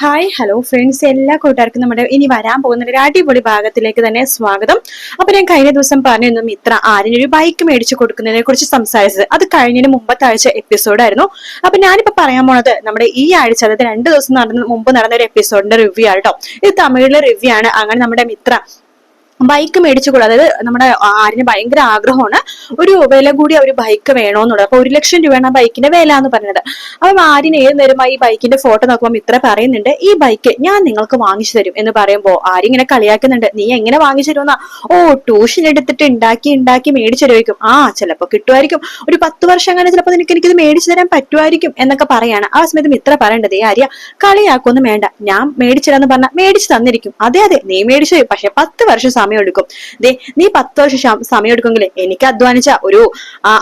Hi hello friends എല്ലാ കൂട്ടുകാർക്കും നമ്മുടെ ഇനി വരാൻ പോകുന്ന ഒരു അടിപൊളി ഭാഗത്തിലേക്ക് തന്നെ സ്വാഗതം. അപ്പൊ ഞാൻ കഴിഞ്ഞ ദിവസം പറഞ്ഞിരുന്നു മിത്ര ഒരു ബൈക്ക് മേടിച്ചു കൊടുക്കുന്നതിനെ കുറിച്ച് സംസാരിച്ചത്. അത് കഴിഞ്ഞതിന് മുമ്പത്തെ ആഴ്ച എപ്പിസോഡായിരുന്നു അപ്പൊ ഞാനിപ്പോ പറയാൻ പോണത് നമ്മുടെ ഈ ആഴ്ച അതായത് രണ്ട് ദിവസം നടന്ന മുമ്പ് നടന്ന ഒരു എപ്പിസോഡിന്റെ റിവ്യൂ ആണ് കേട്ടോ ഇത് തമിഴിലെ റിവ്യൂ ആണ്. അങ്ങനെ നമ്മുടെ മിത്ര ബൈക്ക് മേടിച്ചു കൊടുക്കുക അതായത് നമ്മുടെ ആരിന് ഭയങ്കര ആഗ്രഹമാണ് ഒരു വില കൂടിയ ഒരു ബൈക്ക് വേണോന്നുള്ളത്. അപ്പൊ ഒരു ലക്ഷം രൂപയാണ് ആ ബൈക്കിന്റെ വില എന്ന് പറഞ്ഞത് അപ്പം ആര്യന് ഏത് നേരമായി ഈ ബൈക്കിന്റെ ഫോട്ടോ നോക്കുമ്പോൾ ഇത്ര പറയുന്നുണ്ട് ഈ ബൈക്ക് ഞാൻ നിങ്ങൾക്ക് വാങ്ങിച്ചു തരും എന്ന് പറയുമ്പോൾ ആരിങ്ങനെ ഇങ്ങനെ കളിയാക്കുന്നുണ്ട്? നീ എങ്ങനെ വാങ്ങിച്ചു തരുമെന്നാ? ഓ ട്യൂഷൻ എടുത്തിട്ട് ഉണ്ടാക്കി ഉണ്ടാക്കി മേടിച്ചു തരുമായിരിക്കും ആ ചിലപ്പോൾ കിട്ടുമായിരിക്കും ഒരു പത്ത് വർഷം അങ്ങനെ ചിലപ്പോൾ നിനക്ക് എനിക്കിത് മേടിച്ചു തരാൻ പറ്റുമായിരിക്കും എന്നൊക്കെ പറയാണ്. ആ സമയത്ത് മിത്ര പറയേണ്ടത് ഈ ആര്യ കളിയാക്കൊന്നും വേണ്ട. ഞാൻ മേടിച്ചു തരാന്ന് പറഞ്ഞാൽ മേടിച്ചു തന്നിരിക്കും. അതെ അതെ നീ മേടിച്ചു പക്ഷെ പത്ത് വർഷം സമയം എടുക്കും ദേ നീ പത്ത് വർഷം സമയം എടുക്കുമെങ്കിൽ എനിക്ക് അധ്വാനിച്ച ഒരു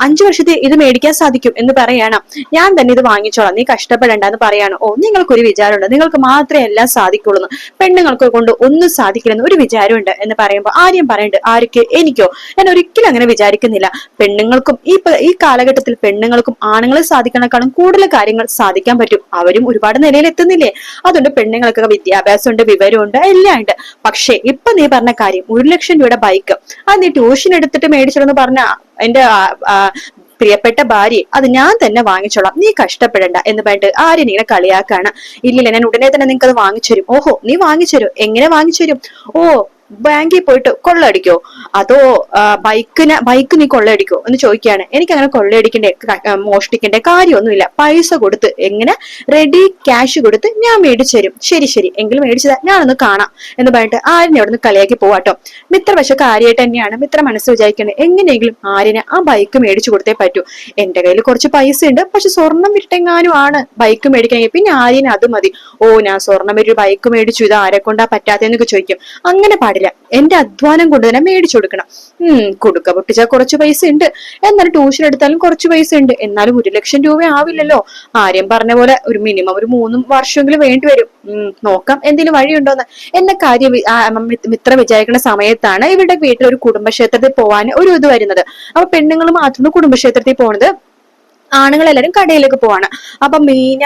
അഞ്ചു വർഷത്തെ ഇത് മേടിക്കാൻ സാധിക്കും എന്ന് പറയണം. ഞാൻ തന്നെ ഇത് വാങ്ങിച്ചോളാം. നീ കഷ്ടപ്പെടേണ്ട എന്ന് പറയാണ്. ഓ നിങ്ങൾക്കൊരു വിചാരമുണ്ട്. നിങ്ങൾക്ക് മാത്രമേ എല്ലാം സാധിക്കുള്ളൂ. പെണ്ണുങ്ങൾക്ക് കൊണ്ട് ഒന്നും സാധിക്കില്ലെന്ന് ഒരു വിചാരമുണ്ട് എന്ന് പറയുമ്പോൾ ആരെയും പറയണ്ട്. ആർക്ക്? എനിക്കോ? ഞാൻ ഒരിക്കലും അങ്ങനെ വിചാരിക്കുന്നില്ല. പെണ്ണുങ്ങൾക്കും ഈ ഈ കാലഘട്ടത്തിൽ പെണ്ണുങ്ങൾക്കും ആണുങ്ങളെ സാധിക്കണേക്കാളും കൂടുതൽ കാര്യങ്ങൾ സാധിക്കാൻ പറ്റും. അവരും ഒരുപാട് നിലയിൽ എത്തുന്നില്ലേ അതുകൊണ്ട് പെണ്ണുങ്ങൾക്ക് വിദ്യാഭ്യാസമുണ്ട് വിവരമുണ്ട് എല്ലാം ഉണ്ട് പക്ഷേ ഇപ്പൊ നീ പറഞ്ഞ കാര്യം ഒരു ലക്ഷം രൂപയുടെ ബൈക്ക് അത് നീ ട്യൂഷൻ എടുത്തിട്ട് മേടിച്ചോളെന്ന് പറഞ്ഞ എന്റെ പ്രിയപ്പെട്ട ഭാര്യ അത് ഞാൻ തന്നെ വാങ്ങിച്ചോളാം. നീ കഷ്ടപ്പെടണ്ട എന്ന് പറഞ്ഞിട്ട് ആര്യൻ ഇങ്ങനെ കളിയാക്കാണ്. ഇല്ലില്ല ഞാൻ ഉടനെ തന്നെ നിങ്ങൾക്ക് അത് വാങ്ങിച്ചു തരും ഓഹോ നീ വാങ്ങിച്ചു തരും എങ്ങനെ വാങ്ങിച്ചു തരും ഓ ബാങ്കിൽ പോയിട്ട് കൊള്ളയടിക്കോ? അതോ ബൈക്കിന് ബൈക്ക് നീ കൊള്ളയടിക്കോ എന്ന് ചോദിക്കുകയാണ്. എനിക്ക് അങ്ങനെ കൊള്ളയടിക്കേണ്ട മോഷ്ടിക്കേണ്ട കാര്യമൊന്നുമില്ല. പൈസ കൊടുത്ത് എങ്ങനെ റെഡി ക്യാഷ് കൊടുത്ത് ഞാൻ മേടിച്ചു തരും. ശരി ശരി. എങ്കിലും മേടിച്ചതാ. ഞാനൊന്ന് കാണാം എന്ന് പറഞ്ഞിട്ട് ആര്യനെ നിന്ന് കളിയാക്കി പോവാട്ടോ മിത്ര പക്ഷെ കാര്യമായിട്ട് തന്നെയാണ്. മിത്ര മനസ്സ് വിചാരിക്കുന്നത് എങ്ങനെയെങ്കിലും ആര്യനെ ആ ബൈക്ക് മേടിച്ചു കൊടുത്തേ പറ്റൂ. എന്റെ കയ്യിൽ കുറച്ച് പൈസ ഉണ്ട് പക്ഷെ സ്വർണം വിട്ടെങ്ങാനും ആണ് ബൈക്ക് മേടിക്കണമെങ്കിൽ. പിന്നെ ആര്യന് അത് മതി. ഓ ഞാൻ സ്വർണം ഒരു ബൈക്ക് മേടിച്ചു. ഇത് ആരെ കൊണ്ടാ പറ്റാത്തെന്നൊക്കെ ചോദിക്കും. അങ്ങനെ പാടില്ല. എന്റെ അധ്വാനം കൊണ്ട് തന്നെ മേടിച്ചു കൊടുക്കണം. ഉം കൊടുക്ക പൊട്ടിച്ചാൽ കുറച്ച് പൈസ ഉണ്ട്. എന്നാലും ട്യൂഷൻ എടുത്താലും കുറച്ച് പൈസ ഉണ്ട്. എന്നാലും ഒരു ലക്ഷം രൂപ ആവില്ലല്ലോ. ആര്യം പറഞ്ഞ പോലെ ഒരു മിനിമം ഒരു മൂന്നും വർഷമെങ്കിലും വേണ്ടി വരും. ഉം നോക്കാം എന്തെങ്കിലും വഴിയുണ്ടോന്ന്. എന്ന കാര്യം മിത്ര വിചാരിക്കുന്ന സമയത്താണ് ഇവരുടെ വീട്ടിൽ ഒരു കുടുംബക്ഷേത്രത്തിൽ പോവാൻ ഒരു ഇത് വരുന്നത്. അപ്പൊ പെണ്ണുങ്ങൾ മാത്രമാണ് കുടുംബക്ഷേത്രത്തിൽ പോകുന്നത് ആണുങ്ങളെല്ലാരും കടയിലേക്ക് പോവാണ്. അപ്പൊ മീന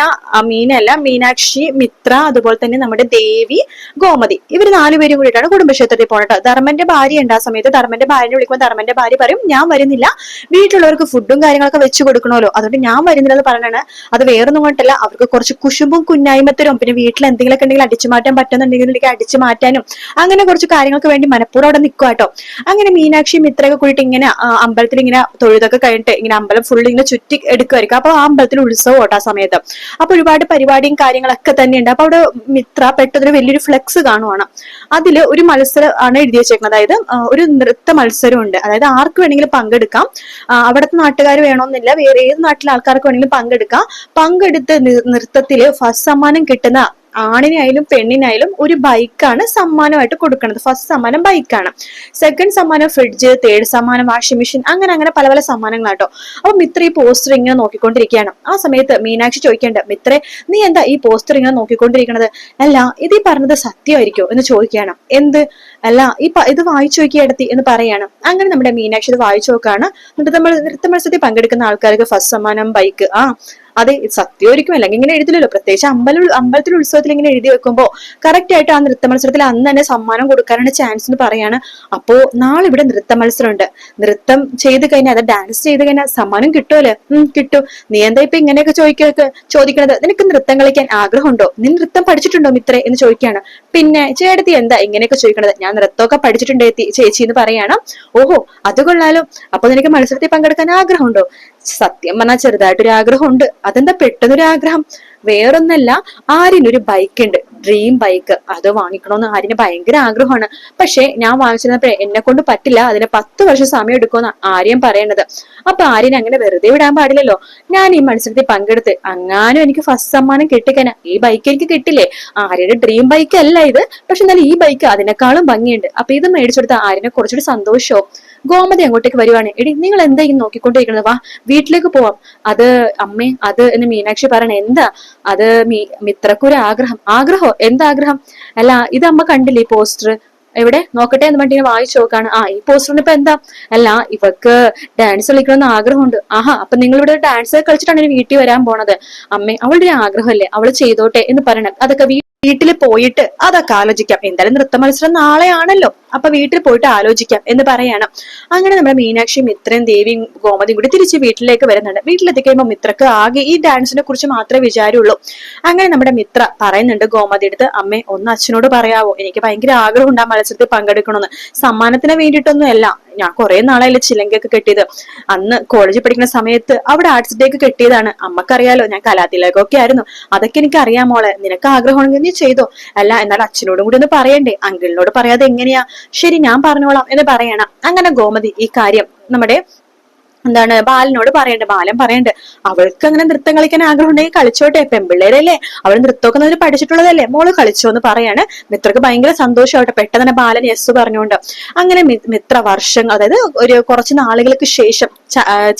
മീനല്ല മീനാക്ഷി മിത്ര അതുപോലെ തന്നെ നമ്മുടെ ദേവി ഗോമതി. ഇവർ നാലുപേരും കൂടിയിട്ടാണ് കുടുംബക്ഷേത്രത്തിൽ പോണത് ധർമ്മന്റെ ഭാര്യ ഉണ്ട് ആ സമയത്ത്. ധർമ്മന്റെ ഭാര്യനെ വിളിക്കുമ്പോൾ ധർമ്മന്റെ ഭാര്യ പറയും ഞാൻ വരുന്നില്ല. വീട്ടിലുള്ളവർക്ക് ഫുഡും കാര്യങ്ങളൊക്കെ വെച്ച് കൊടുക്കണമല്ലോ. അതുകൊണ്ട് ഞാൻ വരുന്നില്ല എന്ന് പറഞ്ഞാണ്. അത് വേറൊന്നും കൊണ്ടല്ല. അവർക്ക് കുറച്ച് കുശുമ്പും കുന്നായ്മത്തരും പിന്നെ വീട്ടിൽ എന്തെങ്കിലുമൊക്കെ ഉണ്ടെങ്കിൽ അടിച്ചു മാറ്റാൻ പറ്റുന്നുണ്ടെങ്കിൽ അടിച്ചു മാറ്റാനും അങ്ങനെ കുറച്ച് കാര്യങ്ങൾക്ക് വേണ്ടി മനഃപൂർവം അവിടെ നിൽക്കുക കേട്ടോ. അങ്ങനെ മീനാക്ഷി മിത്രയൊക്കെ കൂടിയിട്ട് ഇങ്ങനെ അമ്പലത്തിൽ ഇങ്ങനെ തൊഴുതൊക്കെ കഴിഞ്ഞിട്ട് ഇങ്ങനെ അമ്പലം ഫുൾ ഇങ്ങനെ ചുറ്റി എടുക്കുമായിരിക്കും അപ്പൊ ആ അമ്പലത്തിൽ ഉത്സവം ഓട്ടാ സമയത്ത്. അപ്പൊ ഒരുപാട് പരിപാടിയും കാര്യങ്ങളൊക്കെ തന്നെയുണ്ട്. അപ്പൊ അവിടെ മിത്ര പെട്ടെന്ന് വലിയൊരു ഫ്ലെക്സ് കാണുവാണ്. അതിൽ ഒരു മത്സരം ആണ് എഴുതി വെച്ചേക്കുന്നത്. അതായത് ഒരു നൃത്ത മത്സരമുണ്ട്. അതായത് ആർക്ക് വേണമെങ്കിലും പങ്കെടുക്കാം. അവിടുത്തെ നാട്ടുകാർ വേണമെന്നില്ല. വേറെ ഏത് നാട്ടിലെ ആൾക്കാർക്ക് വേണമെങ്കിലും പങ്കെടുക്കാം. പങ്കെടുത്ത് നൃത്തത്തിൽ ഫസ്റ്റ് സമ്മാനം കിട്ടുന്ന ആണിനായാലും പെണ്ണിനായാലും ഒരു ബൈക്കാണ് സമ്മാനമായിട്ട് കൊടുക്കുന്നത്. ഫസ്റ്റ് സമ്മാനം ബൈക്കാണ്. സെക്കൻഡ് സമ്മാനം ഫ്രിഡ്ജ് തേർഡ് സമ്മാനം വാഷിംഗ് മെഷീൻ അങ്ങനെ അങ്ങനെ പല പല സമ്മാനങ്ങളാട്ടോ. അപ്പൊ മിത്ര ഈ പോസ്റ്റർ ഇങ്ങനെ നോക്കിക്കൊണ്ടിരിക്കുകയാണ്. ആ സമയത്ത് മീനാക്ഷി ചോദിക്കേണ്ട മിത്രേ നീ എന്താ ഈ പോസ്റ്റർ ഇങ്ങനെ നോക്കിക്കൊണ്ടിരിക്കണത്? അല്ല ഇത് ഈ പറഞ്ഞത് സത്യമായിരിക്കോ? എന്ന് ചോദിക്കുകയാണ്. എന്ത്? അല്ല ഈ ഇത് വായിച്ചു നോക്കിയെടുത്തി എന്ന് പറയാണ്. അങ്ങനെ നമ്മുടെ മീനാക്ഷി ഇത് വായിച്ചു നോക്കാണ്. എന്നിട്ട് നമ്മൾ നൃത്ത മത്സരത്തിൽ പങ്കെടുക്കുന്ന ആൾക്കാർക്ക് ഫസ്റ്റ് സമ്മാനം ബൈക്ക് ആ അതെ സത്യം ഒരിക്കും അല്ലെങ്കിൽ ഇങ്ങനെ എഴുതില്ലല്ലോ. പ്രത്യേകിച്ച് അമ്പല അമ്പലത്തിൽ ഉത്സവത്തിൽ ഇങ്ങനെ എഴുതി വെക്കുമ്പോൾ കറക്റ്റ് ആയിട്ട് ആ നൃത്ത മത്സരത്തിൽ അന്ന് തന്നെ സമ്മാനം കൊടുക്കാനാണ് ചാൻസ് എന്ന് പറയാണ്. അപ്പോ നാളെ ഇവിടെ നൃത്ത മത്സരമുണ്ട്. നൃത്തം ചെയ്ത് കഴിഞ്ഞാൽ അത് ഡാൻസ് ചെയ്ത് കഴിഞ്ഞാൽ സമ്മാനം കിട്ടുമല്ലേ ഉം കിട്ടും. നീ എന്താ ഇപ്പൊ ഇങ്ങനെയൊക്കെ ചോദിക്ക ചോദിക്കണത്? നിനക്ക് നൃത്തം കളിക്കാൻ ആഗ്രഹമുണ്ടോ? നീ നൃത്തം പഠിച്ചിട്ടുണ്ടോ മിത്രേ എന്ന് ചോദിക്കുകയാണ് പിന്നെ ചേട്ടത്തി എന്താ ഇങ്ങനെയൊക്കെ ചോദിക്കണത്? ഞാൻ നൃത്തമൊക്കെ പഠിച്ചിട്ടുണ്ട് ചേച്ചി എന്ന് പറയാണ്. ഓഹോ അത് കൊള്ളാലോ. അപ്പൊ നിനക്ക് മത്സരത്തിൽ പങ്കെടുക്കാൻ ആഗ്രഹമുണ്ടോ? സത്യം പറഞ്ഞാൽ ചെറുതായിട്ടൊരു ആഗ്രഹമുണ്ട്. അതെന്താ പെട്ടെന്നൊരു ആഗ്രഹം? വേറൊന്നല്ല ആര്യനൊരു ബൈക്ക് ഉണ്ട് ഡ്രീം ബൈക്ക് അത് വാങ്ങിക്കണമെന്ന് ആര്യന് ഭയങ്കര ആഗ്രഹമാണ്. പക്ഷെ ഞാൻ വാങ്ങിച്ചിരുന്നപ്പോഴേ എന്നെ കൊണ്ട് പറ്റില്ല. അതിന് പത്ത് വർഷം സമയം എടുക്കുമെന്ന് ആര്യം പറയണത്. അപ്പൊ ആര്യൻ അങ്ങനെ വെറുതെ വിടാൻ പാടില്ലല്ലോ. ഞാൻ ഈ മത്സരത്തിൽ പങ്കെടുത്ത് അങ്ങാനും എനിക്ക് ഫസ്റ്റ് സമ്മാനം കിട്ടിക്കഴിഞ്ഞാൽ ഈ ബൈക്ക് എനിക്ക് കിട്ടില്ലേ? ആര്യയുടെ ഡ്രീം ബൈക്ക് അല്ല ഇത്. പക്ഷെ എന്നാൽ ഈ ബൈക്ക് അതിനേക്കാളും ഭംഗിയുണ്ട്. അപ്പൊ ഇത് മേടിച്ചെടുത്ത ആര്യനെ കുറച്ചുകൂടി സന്തോഷവും ഗോമതി അങ്ങോട്ടേക്ക് വരുവാണ്. എടി നിങ്ങൾ എന്താ ഈ നോക്കിക്കൊണ്ടിരിക്കുന്നത് വാ വീട്ടിലേക്ക് പോവാം. അത് അമ്മേ അത് എന്ന് മീനാക്ഷി പറയണ. എന്താ? അത് മീ മിത്രക്കൊരു ആഗ്രഹം? ആഗ്രഹോ എന്താഗ്രഹം? അല്ല ഇത് അമ്മ കണ്ടില്ലേ ഈ പോസ്റ്റർ എവിടെ? നോക്കട്ടെ എന്ന് പറഞ്ഞിട്ട് വായിച്ചു നോക്കാണ്. ആ ഈ പോസ്റ്ററിന് ഇപ്പൊ എന്താ? അല്ല ഇവക്ക് ഡാൻസ് കളിക്കണമെന്ന് ആഗ്രഹമുണ്ട്. ആഹാ അപ്പൊ നിങ്ങൾ ഇവിടെ ഡാൻസ് കളിച്ചിട്ടാണ് വീട്ടിൽ വരാൻ പോണത്. അമ്മേ അവളുടെ ഒരു ആഗ്രഹമല്ലേ? അവൾ ചെയ്തോട്ടെ എന്ന് പറയണം. അതൊക്കെ വീട്ടിൽ പോയിട്ട് അതൊക്കെ ആലോചിക്കാം. എന്തായാലും നൃത്ത മത്സരം നാളെയാണല്ലോ. അപ്പൊ വീട്ടിൽ പോയിട്ട് ആലോചിക്കാം എന്ന് പറയാണ്. അങ്ങനെ നമ്മുടെ മീനാക്ഷി മിത്രയും ദേവിയും ഗോമതിയും കൂടി തിരിച്ച് വീട്ടിലേക്ക് വരുന്നുണ്ട്. വീട്ടിലെത്തിക്കഴിയുമ്പോൾ മിത്രക്ക് ആകെ ഈ ഡാൻസിനെ കുറിച്ച് മാത്രമേ വിചാരമുള്ളൂ അങ്ങനെ നമ്മുടെ മിത്ര പറയുന്നുണ്ട് ഗോമതി എടുത്ത് അമ്മേ ഒന്ന് അച്ഛനോട് പറയാവോ? എനിക്ക് ഭയങ്കര ആഗ്രഹമുണ്ട് ആ മത്സരത്തിൽ പങ്കെടുക്കണമെന്ന്. സമ്മാനത്തിന് വേണ്ടിയിട്ടൊന്നും അല്ല. ഞാൻ കുറെ നാളായില്ല ചിലങ്കയൊക്കെ കെട്ടിയത്. അന്ന് കോളേജിൽ പഠിക്കുന്ന സമയത്ത് അവിടെ ആർട്സ് ഡേക്ക് കെട്ടിയതാണ്. അമ്മക്കറിയാലോ ഞാൻ കലാതിലകൊക്കെ ആയിരുന്നു. അതൊക്കെ എനിക്ക് അറിയാമോളെ നിനക്ക് ആഗ്രഹമുണ്ടെങ്കിൽ നീ ചെയ്തോ. അല്ല എന്നാൽ അച്ഛനോടും കൂടി ഒന്ന് പറയണ്ടേ? അങ്കിളിനോട് പറയാതെ എങ്ങനെയാ? ശരി ഞാൻ പറഞ്ഞോളാം എന്ന് പറയണം. അങ്ങനെ ഗോമതി ഈ കാര്യം നമ്മുടെ എന്താണ് ബാലനോട് പറയണ്ട ബാലൻ പറയണ്ട് അവൾക്ക് അങ്ങനെ നൃത്തം കളിക്കാൻ ആഗ്രഹം ഉണ്ടെങ്കിൽ കളിച്ചോട്ടെ പെൺപിള്ളേരല്ലേ അവൾ നൃത്തമൊക്കെ നല്ല പഠിച്ചിട്ടുള്ളതല്ലേ മോൾ കളിച്ചോ എന്ന് പറയാണ്. മിത്രക്ക് ഭയങ്കര സന്തോഷമാവട്ടെ പെട്ടെന്ന് തന്നെ ബാലൻ യെസ് പറഞ്ഞുകൊണ്ട്. അങ്ങനെ മിത്ര വർഷങ്ങൾ അതായത് ഒരു കുറച്ച് നാളുകൾക്ക് ശേഷം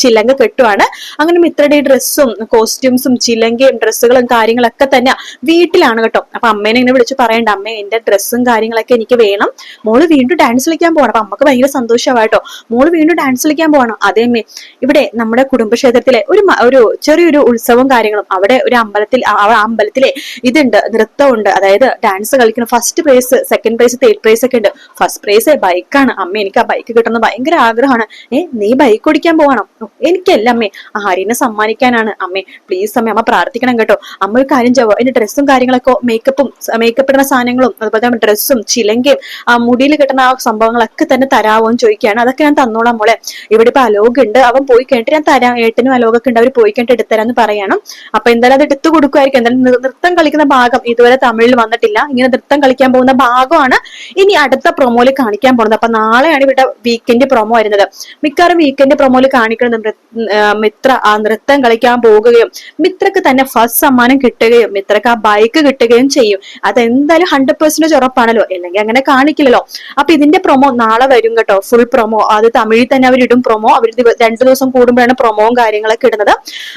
ചിലങ്ക കെട്ടുവാണ്. അങ്ങനെ മിത്രയുടെ ഡ്രസ്സും കോസ്റ്റ്യൂംസും ചിലങ്കയും ഡ്രസ്സുകളും കാര്യങ്ങളൊക്കെ തന്നെ വീട്ടിലാണ് കേട്ടോ. അപ്പൊ അമ്മേനെ ഇങ്ങനെ വിളിച്ച് പറയണ്ട അമ്മേ എന്റെ ഡ്രസ്സും കാര്യങ്ങളൊക്കെ എനിക്ക് വേണം. മോൾ വീണ്ടും ഡാൻസ് കളിക്കാൻ പോകണം അപ്പൊ അമ്മയ്ക്ക് ഭയങ്കര സന്തോഷമായിട്ടോ മോൾ വീണ്ടും ഡാൻസ് കളിക്കാൻ പോകണം അതേ അമ്മേ ഇവിടെ നമ്മുടെ കുടുംബക്ഷേത്രത്തിലെ ഒരു ഒരു ചെറിയൊരു ഉത്സവവും കാര്യങ്ങളും അവിടെ ഒരു അമ്പലത്തിൽ ആ അമ്പലത്തിലെ ഇതുണ്ട് നൃത്തമുണ്ട്. അതായത് ഡാൻസ് കളിക്കുന്ന first prize second prize third prize ഒക്കെ ഉണ്ട്. ഫസ്റ്റ് പ്രൈസ് ബൈക്കാണ് അമ്മ എനിക്ക് ആ ബൈക്ക് കിട്ടുന്ന ഭയങ്കര ആഗ്രഹമാണ്. ഏ നീ ബൈക്ക് ഓടിക്കാൻ പോകണം എനിക്കല്ല അമ്മേ? ആര്യനെ സമ്മാനിക്കാനാണ്. അമ്മേ പ്ലീസ് അമ്മേ അമ്മ പ്രാർത്ഥിക്കണം കേട്ടോ. അമ്മ ഒരു കാര്യം ചെയ്യോ എന്റെ ഡ്രസ്സും കാര്യങ്ങളൊക്കെ മേക്കപ്പും മേക്കപ്പ് ഇടുന്ന സാധനങ്ങളും അതുപോലെ തന്നെ ഡ്രസ്സും ചിലങ്കയും ആ മുടിയിൽ കിട്ടുന്ന ആ സംഭവങ്ങളൊക്കെ തന്നെ തരാമോ എന്ന് ചോദിക്കുകയാണ്. അതൊക്കെ ഞാൻ തന്നോളാം മോളെ. ഇവിടെ ഇപ്പൊ അലോക് ഉണ്ട്. അവൻ പോയി കഴിഞ്ഞിട്ട് ഞാൻ തരാം. ഏട്ടനും അലോകൊക്കെ ഉണ്ട്. അവർ പോയി കഴിഞ്ഞിട്ട് എടുത്തരാന്ന് പറയണം. അപ്പൊ എന്തായാലും അത് എടുത്തു കൊടുക്കുമായിരിക്കും എന്തായാലും നൃത്തം കളിക്കുന്ന ഭാഗം ഇതുവരെ തമിഴിൽ വന്നിട്ടില്ല. ഇങ്ങനെ നൃത്തം കളിക്കാൻ പോകുന്ന ഭാഗമാണ് ഇനി അടുത്ത പ്രൊമോയിൽ കാണിക്കാൻ പോകുന്നത്. അപ്പൊ നാളെയാണ് ഇവിടെ വീക്കെൻഡ് പ്രൊമോ വരുന്നത്. മിക്കവാറും വീക്കെൻഡ് പ്രൊമോയിൽ കാണിക്കുന്നത് നൃ- ആ, മിത്ര ആ നൃത്തം കളിക്കാൻ പോകുകയും മിത്രക്ക് തന്നെ ഫസ്റ്റ് സമ്മാനം കിട്ടുകയും മിത്രക്ക് ആ ബൈക്ക് കിട്ടുകയും ചെയ്യും. അതെന്തായാലും ഹൺഡ്രഡ് പെർസെന്റേജ് ഉറപ്പാണല്ലോ. അല്ലെങ്കിൽ അങ്ങനെ കാണിക്കില്ലല്ലോ. അപ്പൊ ഇതിന്റെ പ്രൊമോ നാളെ വരും കേട്ടോ. ഫുൾ പ്രൊമോ അത് തമിഴിൽ തന്നെ അവരിടും പ്രൊമോ അവർ രണ്ടു ദിവസം കൂടുമ്പോഴാണ് പ്രൊമോവും കാര്യങ്ങളൊക്കെ ഇടുന്നത്.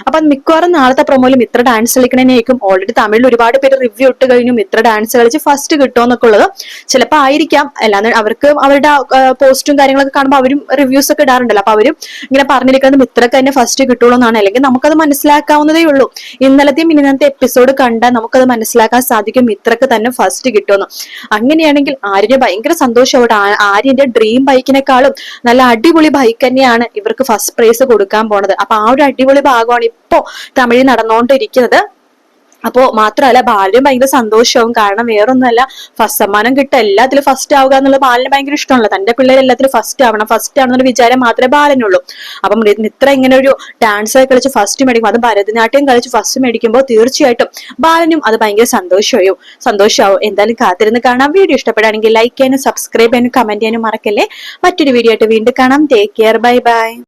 അപ്പൊ മിക്കവാറും നാളത്തെ പ്രൊമോയിൽ മിത്ര ഡാൻസ് കളിക്കണേക്കും ഓൾറെഡി തമിഴിൽ ഒരുപാട് പേര് റിവ്യൂ ഇട്ട് കഴിഞ്ഞു. മിത്ര ഡാൻസ് കളിച്ച് ഫസ്റ്റ് കിട്ടുമെന്നൊക്കെ ഉള്ളത് ചിലപ്പോൾ ആയിരിക്കാം. അല്ലാതെ അവർക്ക് അവരുടെ പോസ്റ്റും കാര്യങ്ങളൊക്കെ കാണുമ്പോൾ അവരും റിവ്യൂസ് ഒക്കെ ഇടാറുണ്ടല്ലോ. അപ്പൊ അവരും പറഞ്ഞിരിക്കുന്നത് മിത്രക്ക് തന്നെ ഫസ്റ്റ് കിട്ടുള്ളൂ എന്നാണ്. അല്ലെങ്കിൽ നമുക്കത് മനസ്സിലാക്കാവുന്നതേ ഉള്ളൂ. ഇന്നലത്തെയും ഇന്നത്തെ എപ്പിസോഡ് കണ്ടാൽ നമുക്കത് മനസ്സിലാക്കാൻ സാധിക്കും മിത്രക്ക് തന്നെ ഫസ്റ്റ് കിട്ടുമെന്ന്. അങ്ങനെയാണെങ്കിൽ ആര്യന് ഭയങ്കര സന്തോഷമായിട്ട് ആര്യന്റെ ഡ്രീം ബൈക്കിനെക്കാളും നല്ല അടിപൊളി ബൈക്ക് തന്നെയാണ് ഇവർക്ക് ഫസ്റ്റ് പ്രൈസ് കൊടുക്കാൻ പോണത്. അപ്പൊ ആ ഒരു അടിപൊളി ഭാഗമാണ് ഇപ്പോ തമിഴിൽ നടന്നുകൊണ്ടിരിക്കുന്നത് അപ്പോ മാത്രമല്ല ബാലിനും ഭയങ്കര സന്തോഷവും. കാരണം വേറൊന്നുമല്ല ഫസ്റ്റ് സമ്മാനം കിട്ടുക എല്ലാത്തിലും ഫസ്റ്റ് ആവുക എന്നുള്ളത് ബാലിന് ഭയങ്കര ഇഷ്ടമാണല്ലോ. തന്റെ പിള്ളേർ എല്ലാത്തിലും ഫസ്റ്റ് ആവണം. ഫസ്റ്റ് ആവണമെന്നൊരു വിചാരം മാത്രമേ ബാലനുള്ളൂ. അപ്പം മിത്ര ഇങ്ങനെ ഒരു ഡാൻസ് ഒക്കെ കളിച്ച് ഫസ്റ്റ് മേടിക്കും അത് ഭരതനാട്യം കളിച്ച് ഫസ്റ്റ് മേടിക്കുമ്പോൾ തീർച്ചയായിട്ടും ബാലനും അത് ഭയങ്കര സന്തോഷമായും സന്തോഷമാവും. എന്തായാലും കാത്തിരുന്ന് കാണാം. വീഡിയോ ഇഷ്ടപ്പെടുകയാണെങ്കിൽ ലൈക്ക് ചെയ്യാനും സബ്സ്ക്രൈബ് ചെയ്യാനും കമന്റ് ചെയ്യാനും മറക്കല്ലേ. മറ്റൊരു വീഡിയോ ആയിട്ട് വീണ്ടും കാണാം. Take care bye bye